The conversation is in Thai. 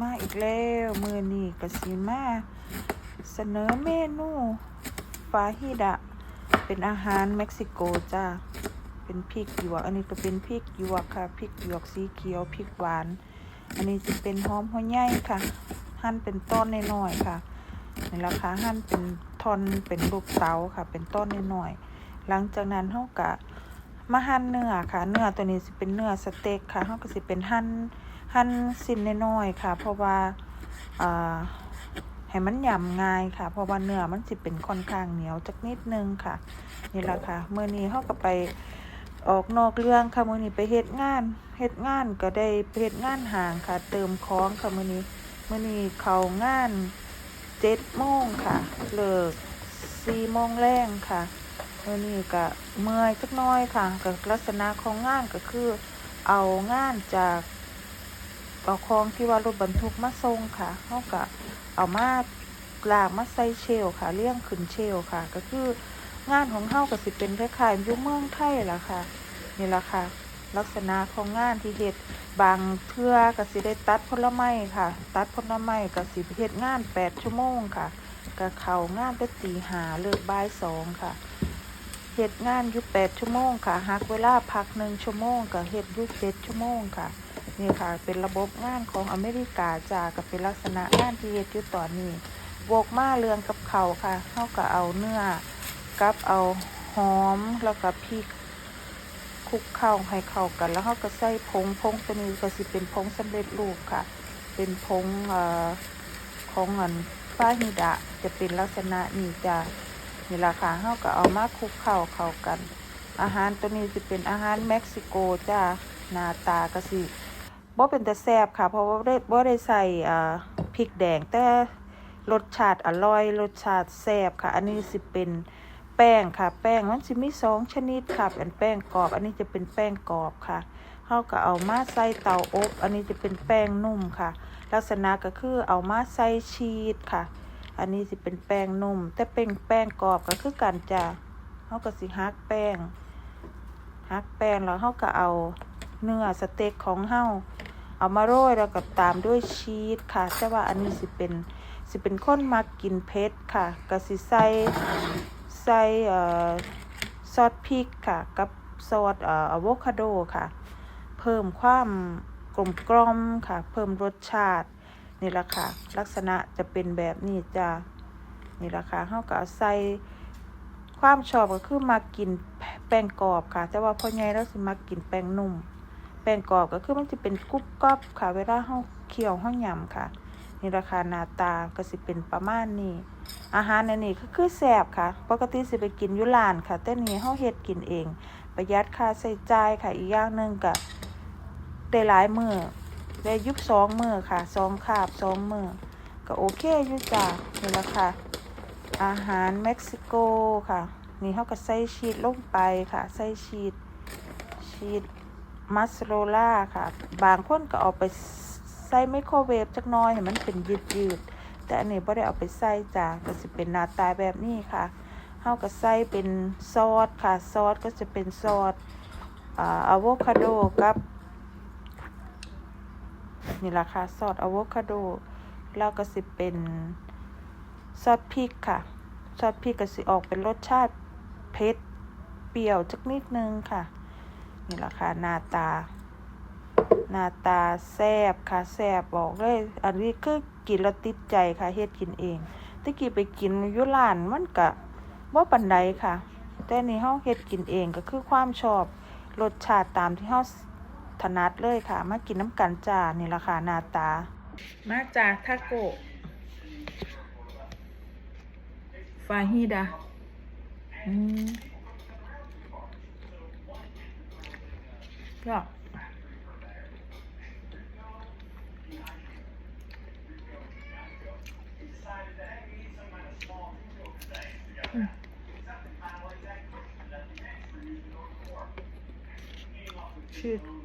มาอีกแล้วมือนี้กสิมาเสนอเมนูฟาฮิดะ เป็นอาหารเม็กซิโกจ้าเป็นพริกหยวก อันนี้ก็เป็นพริกหยวกค่ะพริกหยวกสีเขียวพริกหวาน อันนี้จะเป็นหอมหัวใหญ่ค่ะ หั่นเป็นต้นน้อยๆค่ะนี่ราคาหั่นเป็นท่อนเป็นลูกเต๋าค่ะ เป็นต้นน้อยๆหลังจากนั้นเฮากะ มาหั่นเนื้อค่ะ เนื้อตัวนี้สิเป็นเนื้อสเต็กค่ะเฮาก็สิเป็นหั่นหั่นสิ้นน้อยๆค่ะ เพราะว่าอ่าให้มันยำง่ายค่ะ เพราะว่าเนื้อมันสิเป็นค่อนข้างเหนียวจักนิดนึงค่ะ นี่แหละค่ะเมื้อนี้เฮาก็ไปออกนอกเรื่องค่ะมื้อนี้ไปเฮ็ดงานเฮ็ดงานก็ได้เฮ็ดงานห่างค่ะ เติมของค่ะมื้อนี้มื้อนี้เข้างาน7โมงค่ะ เลิก4โมงแรงค่ะ มื้อนี้ก็เมื่อยจักน้อยค่ะก็ลักษณะของงานก็คือ เอางานจากเอาของที่ว่ารถบรรทุกมาส่งค่ะเฮาก็เอามาลากมาใส่เชลค่ะเลี้ยงขึ้นเชลค่ะ ก็คืองานของเฮาก็สิเป็นคล้ายๆอยู่เมืองไทยล่ะค่ะ นี่ล่ะค่ะ ลักษณะของงานที่เฮ็ดบางเทื่อก็สิได้ตัดผลไม้ค่ะ ตัดผลไม้ก็สิเฮ็ดงาน 8 ชั่วโมงค่ะก็เข้างานแต่ตีหาเลิกบ่ายสองค่ะ เฮ็ดงานอยู่8ชั่วโมงค่ะหักเวลาพักหนึ่งชั่วโมงก็เฮ็ดอยู่7ชั่วโมงค่ะ นี่ค่ะ เป็นระบบงานของอเมริกาจาก็เป็นลักษณะงานที่เฮ็ดอยู่ตอนนี้บวกมาเรื่องกับเขาค่ะเฮาก็เอาเนื้อกับเอาหอมแล้วก็พริกคลุกเข้าให้เข้ากัน แล้วเขาก็ใส่ผงผงตัวนี้ก็สิเป็นผงสำเร็จรูปค่ะ เป็นผงเอ่อของเงินฟ้าฮิดะจะเป็นลักษณะนี้จ้ะ นี่ราคาเขาก็เอามาคลุกเข้าเข้ากัน อาหารตัวนี้จะเป็นอาหารเม็กซิโกจ้าหน้าตาก็สิบ่เป็นแต่แซ่บค่ะ เพราะว่าบ่ได้บ่ได้ใส่อ่าพริกแดงแต่รสชาติอร่อยรสชาติแซ่บค่ะ อันนี้สิเป็นแป้งค่ะ แป้งมันจะมีสองชนิดค่ะเป็นแป้งกรอบ อันนี้จะเป็นแป้งกรอบค่ะเขาก็เอามาใส่เตาอบ อันนี้จะเป็นแป้งนุ่มค่ะ ลักษณะก็คือเอามาใส่ชีสค่ะ อันนี้จะเป็นแป้งนุ่ม แต่เป็นแป้งกรอบก็คือกันจ้ะเขาก็สิฮักแป้งฮักแป้งแล้วเขาก็เอาเนื้อสเต็กของเฮาเอามาโรยแล้วก็ตามด้วยชีสค่ะ แต่ว่าอันนี้สิเป็นสิเป็นคนมักกินเผ็ดค่ะก็สิใส่ใส่เอ่อซอสพริกค่ะ กับซอสเอ่ออะโวคาโดค่ะ เพิ่มความกลมกล่อมค่ะ เพิ่มรสชาติ นี่ละค่ะลักษณะจะเป็นแบบนี้จ้านี่ละค่ะเขาก็เอาใส่ความชอบก็คือมากินแป้งกรอบค่ะ แต่ว่าพ่อใหญ่เราสิมากินแป้งนุ่ม แป้งกรอบก็คือมันจะเป็นกรุบกรอบค่ะ เวลาเขาเคี่ยวเขายำค่ะนี่ราคาหน้าตาก็สิเป็นประมาณนี้ อาหารในนี้ก็คือแซ่บค่ะ ปกติสิไปกินยู่ร้านค่ะ แต่นี่เฮาเฮ็ดกินเอง ประหยัดค่าใช้จ่ายค่ะอีกอย่างหนึ่งก็ได้หลายมือ ได้ยุบสองมือค่ะสองคาบสองมือก็โอเคอยู่จ้ะนี่ละค่ะ อาหารเม็กซิโกค่ะ นี่เฮาก็ใส่ชีสลงไปค่ะใส่ชีสชีสมัสโรล่าค่ะ บางคนก็เอาไปใส่ไมโครเวฟจักน้อยให้มันเป็นยืดๆแต่อันนี้บ่ได้เอาไปใส่จ้ะก็สิเป็นหน้าตาแบบนี้ค่ะเฮาก็ใส่เป็นซอสค่ะ ซอสก็จะเป็นซอสอ่าอะโวคาโดกับ นี่ละค่ะซอสอะโวคาโดแล้วก็สิเป็นซอสพริกค่ะซอสพริกก็สิออกเป็นรสชาติเผ็ดเปรี้ยวจักนิดนึงค่ะ นี่ละค่ะหน้าตา หน้าตาแซบค่ะแซบบอกเลยอันนี้คือกินแล้วติดใจค่ะเฮ็ดกินเองตะกี้ไปกินยู่ร้านมันก็บ่าปานใดค่ะ แต่นี่เฮาเฮ็ดกินเองก็คือความชอบรสชาติตามที่เฮา ถนัดเลยค่ะ มากินน้ำกันจ้านี่ละค่ะหน้าตา มาจ้าทาโกะฟาฮิดาอืมก็ชื่อ